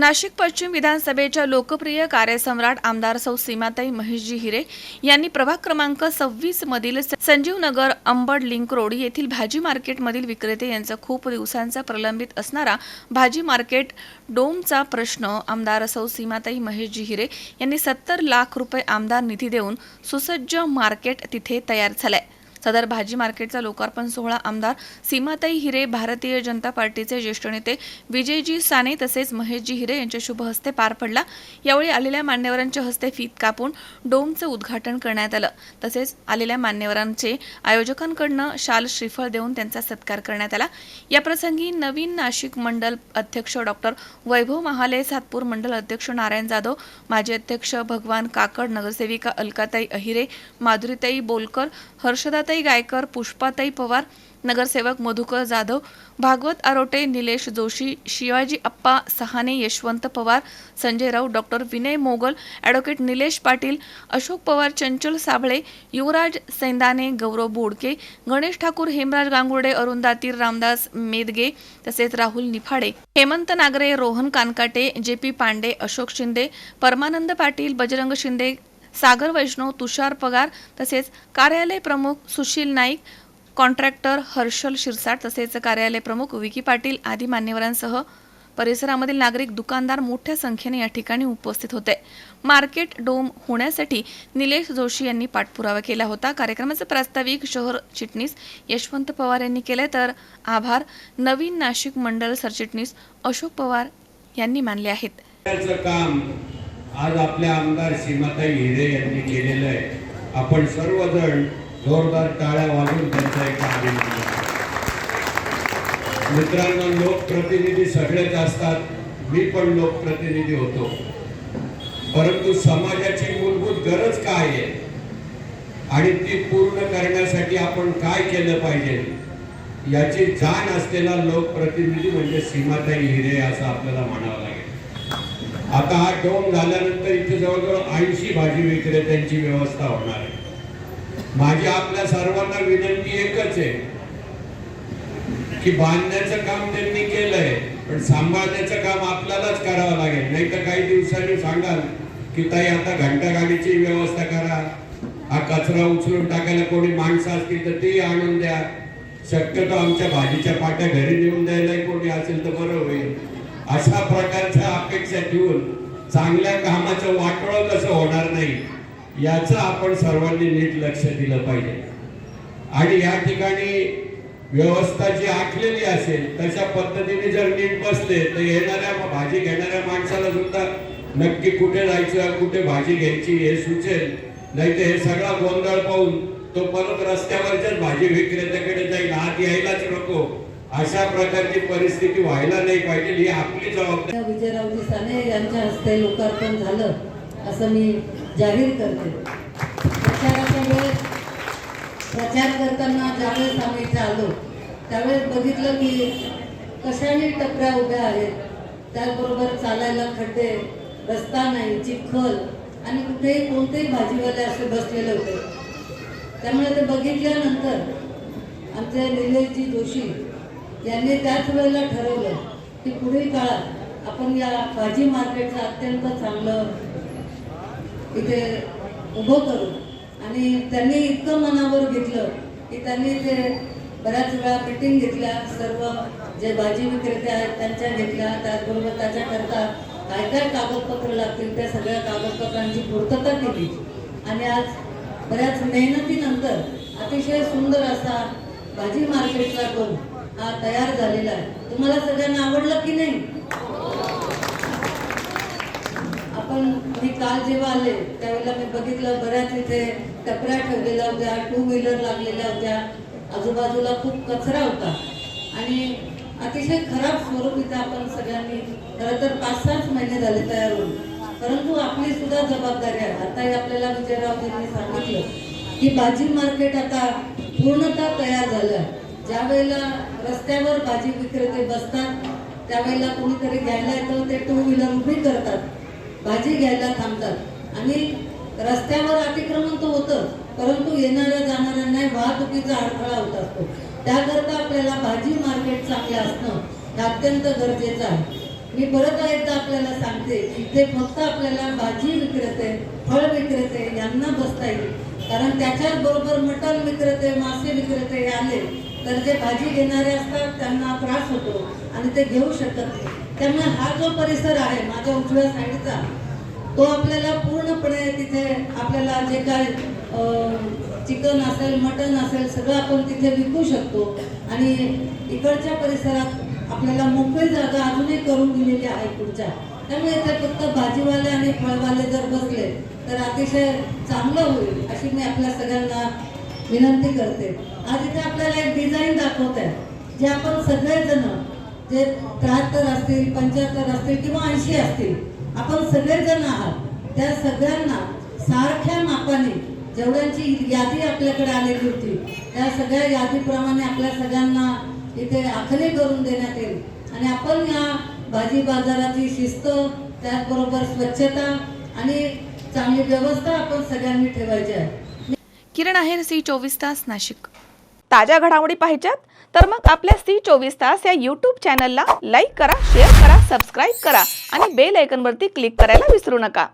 नाशिक पश्चिम विधानसभेच्या लोकप्रिय कार्यसम्राट आमदार सौ सीमाताई महेशजी हिरे यांनी प्रभाग क्रमांक सव्वीस मधील संजीव नगर अंबड लिंक रोड येथील भाजी मार्केटमधील विक्रेते यांचा खूप दिवसांचा प्रलंबित असणारा भाजी मार्केट डोमचा प्रश्न आमदार सौ सीमाताई महेशजी हिरे यांनी सत्तर लाख रुपये आमदार निधी देऊन सुसज्ज मार्केट तिथे तयार झालंय. सदर भाजी मार्केटचा लोकार्पण सोहळा आमदार सीमाताई हिरे भारतीय जनता पार्टीचे ज्येष्ठ नेते विजयजी साने तसेच महेशजी हिरे यांच्या शुभ हस्ते पार पडला. यावेळी आलेल्या मान्यवरांच्या हस्ते फीत कापून डोमचं उद्घाटन करण्यात आलं. तसेच आलेल्या मान्यवरांचे आयोजकांकडनं शाल श्रीफळ देऊन त्यांचा सत्कार करण्यात आला. याप्रसंगी नवीन नाशिक मंडल अध्यक्ष डॉक्टर वैभव महाले सातपूर मंडल अध्यक्ष नारायण जाधव माजी अध्यक्ष भगवान काकड नगरसेविका अलकाताई अहिरे माधुरीताई बोलकर सुजाताई गायकर पुष्पाताई पवार नगरसेवक मधुकर जाधव भागवत आरोटे निलेश जोशी शिवाजी अप्पा सहाने यशवंत पवार संजय राऊत डॉक्टर विनय मोगल ॲडव्होकेट निलेश पाटील अशोक पवार चंचल साबळे युवराज सैंदाने गौरव बोडके गणेश ठाकूर हेमराज गांगुर्डे अरुण दातीर रामदास मेदगे तसेच राहुल निफाडे हेमंत नागरे रोहन कानकाटे जे पी पांडे अशोक शिंदे परमानंद पाटील बजरंग शिंदे सागर वैष्णव तुषार पगार तसेच कार्यालय प्रमुख सुशील नाईक कॉन्ट्रॅक्टर हर्षल शिरसाट तसेच कार्यालय प्रमुख विकी पाटील आदी मान्यवरांसह परिसरामधील नागरिक दुकानदार मोठ्या संख्येने या ठिकाणी उपस्थित होते. मार्केट डोम होण्यासाठी निलेश जोशी यांनी पाठपुरावा केला होता. कार्यक्रमाचे प्रास्ताविक शहर चिटणीस यशवंत पवार यांनी केले तर आभार. नवीन नाशिक मंडल सरचिटणीस अशोक पवार यांनी मानले आहेत. आज आपल्या आमदार सीमाताई हिरे यांनी केलेलं आहे. आपण सर्वजण जोरदार टाळ्या वाजून त्यांचा एक अभिनंदन मित्रांनो लोकप्रतिनिधी सगळेच असतात. मी पण लोकप्रतिनिधी होतो. परंतु समाजाची मूलभूत गरज काय आहे? आणि ती पूर्ण करण्यासाठी आपण काय केलं पाहिजे? याची जाण असलेला लोकप्रतिनिधी म्हणजे सीमाताई हिरे असं आपल्याला म्हणावं लागेल आता हा डोम झाल्यानंतर इथे जवळजवळ ऐंशी भाजी विक्रेत्यांची व्यवस्था होणार आहे. माझी आपल्या सर्वांना विनंती एकच आहे की बांधण्याचं काम त्यांनी केलंय पण सांभाळण्याचं काम आपल्यालाच करावं लागेल. नाही तर काही दिवसांनी सांगाल की ताई आता घंटा गाडीची व्यवस्था करा. हा कचरा उचलून टाकायला कोणी माणसं असतील तर ते आणून द्या. शक्यतो आमच्या भाजीच्या पाट्या घरी नेऊन द्यायला कोणी असेल तर बरं होईल. अशा प्रकारच्या अपेक्षा ठेवून चांगल्या कामाचं वाटळ कसं होणार नाही याचं आपण सर्वांनी नीट लक्ष दिलं पाहिजे. आणि या ठिकाणी व्यवस्था जी आखलेली असेल तशा पद्धतीने जर नीट बसले तर येणाऱ्या भाजी घेणाऱ्या माणसाला सुद्धा नक्की कुठे जायचं कुठे भाजी घ्यायची हे सुचेल. नाही तर हे सगळा गोंधळ पाहून तो परत रस्त्यावरच्याच भाजी विक्रेत्याकडे जाईल. आत यायलाच नको. अशा प्रकारची परिस्थिती व्हायला नाही पाहिजे ही आपली जबाबदारी. विजयरावजी साने यांच्या हस्ते लोकार्पण झालं असं मी जाहीर करते. प्रचाराच्या वेळेस प्रचार करताना ज्यावेळेस आम्ही चाललो त्यावेळेस बघितलं की कशाने टपऱ्या उभ्या आहेत त्याचबरोबर चालायला खड्डे रस्ता नाही चिखल आणि कुठेही कोणतेही भाजीवाले असे बसलेले होते. त्यामुळे ते बघितल्यानंतर आमचे निलेशजी जोशी यांनी त्याच वेळेला ठरवलं की पुढील काळात आपण या भाजी मार्केटचं अत्यंत चांगलं इथे उभं करू. आणि त्यांनी इतकं मनावर घेतलं की त्यांनी ते बऱ्याच वेळा मिटिंग घेतल्या सर्व जे भाजी विक्रेते आहेत त्यांच्या घेतल्या त्याचबरोबर त्याच्याकरता काय काय कागदपत्र लागतील त्या सगळ्या कागदपत्रांची पूर्तता केली. आणि आज बऱ्याच मेहनतीनंतर अतिशय सुंदर असा भाजी मार्केटला करून हा तयार झालेला आहे. तुम्हाला सगळ्यांना आवडलं की नाही? आपण मी काल जेव्हा आले त्यावेळेला मी बघितलं बऱ्याच इथे टपऱ्या ठेवलेल्या होत्या टू व्हीलर लागलेल्या होत्या. आजूबाजूला खूप कचरा होता. आणि अतिशय खराब स्वरूप इथे आपण सगळ्यांनी खरं तर पाच सहाच महिने झाले तयार होऊन. परंतु आपली सुद्धा जबाबदारी आहे. आताही आपल्याला विजयरावजींनी सांगितलं की भाजी मार्केट आता पूर्णतः तयार झालं ज्या वेळेला रस्त्यावर भाजी विक्रेते बसतात. त्यावेळेला कोणीतरी घ्यायला येतं ते टू व्हीलर उभी करतात. भाजी घ्यायला थांबतात. आणि रस्त्यावर अतिक्रमण तर होतं परंतु येणाऱ्या जाणाऱ्यांना वाहतुकीचा अडथळा होत असतो. त्याकरता आपल्याला भाजी मार्केट चांगलं असणं हे अत्यंत गरजेचं आहे. मी परत एकदा आपल्याला सांगते इथे फक्त आपल्याला भाजी विक्रेते फळ विक्रेते यांना बसता येईल. कारण त्याच्याच बरोबर मटण विक्रेते मासे विक्रेते हे आले. तर जे भाजी घेणारे असतात त्यांना त्रास होतो आणि ते घेऊ शकत नाही. त्यामुळे हा जो परिसर आहे माझ्या उजव्या साईडचा तो आपल्याला पूर्णपणे तिथे आपल्याला जे काय चिकन असेल मटन असेल सगळं आपण तिथे विकू शकतो. आणि इकडच्या परिसरात आपल्याला मोकळी जागा अजूनही करून दिलेली आहे पुढच्या. त्यामुळे इथे फक्त भाजीवाले आणि फळवाले जर बसले तर अतिशय चांगलं होईल अशी मी आपल्या सगळ्यांना विनंती करते. आज इथे आपल्याला एक डिझाईन दाखवत आहे जे आपण सगळेजण जे त्र्याहत्तर असतील पंच्याहत्तर असतील किंवा ऐंशी असतील आपण सगळेजण आहात. त्या सगळ्यांना सारख्या मापाने जेवढ्यांची यादी आपल्याकडे आलेली होती त्या सगळ्या यादीप्रमाणे आपल्या सगळ्यांना इथे आखणी करून देण्यात येईल. आणि आपण या भाजी बाजाराची शिस्त त्याचबरोबर स्वच्छता आणि चांगली व्यवस्था आपण सगळ्यांनी ठेवायची आहे. किरण आहेर सी चोवीस तास नाशिक. ताज्या घडामोडी पाहिजेत? तर मग आपल्या सी चोवीस तास या यूट्यूब चॅनलला लाईक करा शेअर करा सबस्क्राईब करा आणि बेल आयकनवरती क्लिक करायला विसरू नका.